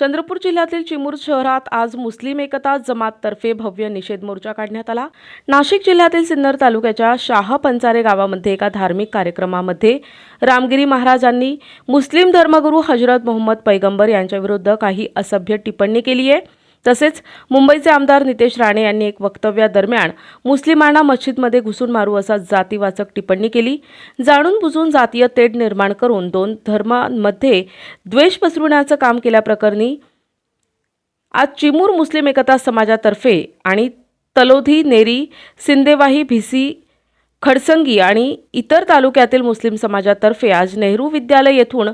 चंद्रपूर जिल्ह्यातील चिमूर शहरात आज मुस्लिम एकता जमाततर्फे भव्य निषेध मोर्चा काढण्यात आला. नाशिक जिल्ह्यातील सिन्नर तालुक्याच्या शाह पंचारे गावामध्ये एका धार्मिक कार्यक्रमामध्ये रामगिरी महाराजांनी मुस्लिम धर्मगुरू हजरत मोहम्मद पैगंबर यांच्याविरुद्ध काही असभ्य टिप्पणी केली आहे. तसेच मुंबईचे आमदार नितेश राणे यांनी एक वक्तव्यादरम्यान मुस्लिमांना मस्जिदमध्ये घुसून मारू असा जातीवाचक टिप्पणी केली. जाणून बुजून जातीय तेढ निर्माण करून दोन धर्मांमध्ये द्वेष पसरवण्याचं काम केल्याप्रकरणी आज चिमूर मुस्लिम एकता समाजातर्फे आणि तलोधी नेरी सिंदेवाही भिसी खडसंगी आणि इतर तालुक्यातील मुस्लिम समाजातर्फे आज नेहरू विद्यालय येथून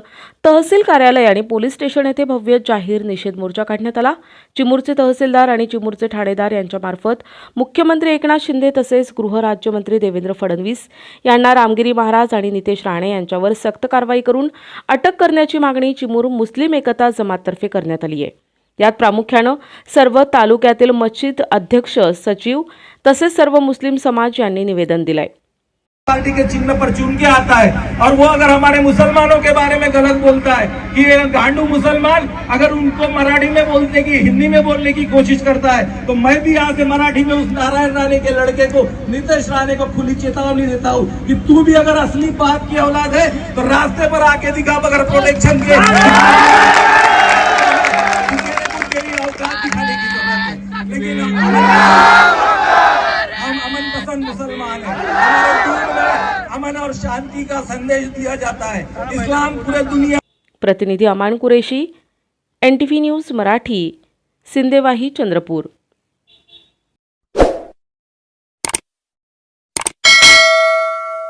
तहसील कार्यालय आणि पोलीस स्टेशन येथे भव्य जाहीर निषेध मोर्चा काढण्यात आला. चिमूरचे तहसीलदार आणि चिमूरचे ठाणेदार यांच्यामार्फत मुख्यमंत्री एकनाथ शिंदे तसेच गृहराज्यमंत्री देवेंद्र फडणवीस यांना रामगिरी महाराज आणि नितेश राणे यांच्यावर सक्त कारवाई करून अटक करण्याची मागणी चिमूर मुस्लिम एकता जमाततर्फे करण्यात आली आहे यात प्रामुख्यानं सर्व तालुक्यातील मस्जिद अध्यक्ष सचिव तसेच सर्व मुस्लिम समाज यांनी निवेदन दिलंय. पार्टी के चिन्ह पर चुन के आता है और वो अगर हमारे मुसलमानों के बारे में गलत बोलता है कि गांडू मुसलमान अगर उनको मराठी में बोलने की, हिंदी में बोलने की कोशिश करता है तो मैं भी यहाँ से मराठी में उस नारायण राणे के लड़के को, नितेश राणे को खुली चेतावनी देता हूँ कि तू भी अगर असली बाप की औलाद है तो रास्ते पर आके दिखा अगर प्रोटेक्शन के। अमन और शांति का संदेश दिया जाता है। इस्लाम पूरे दुनिया प्रतिनिधी Aman Qureshi N T V news Marathi Sindewahi Chandrapur.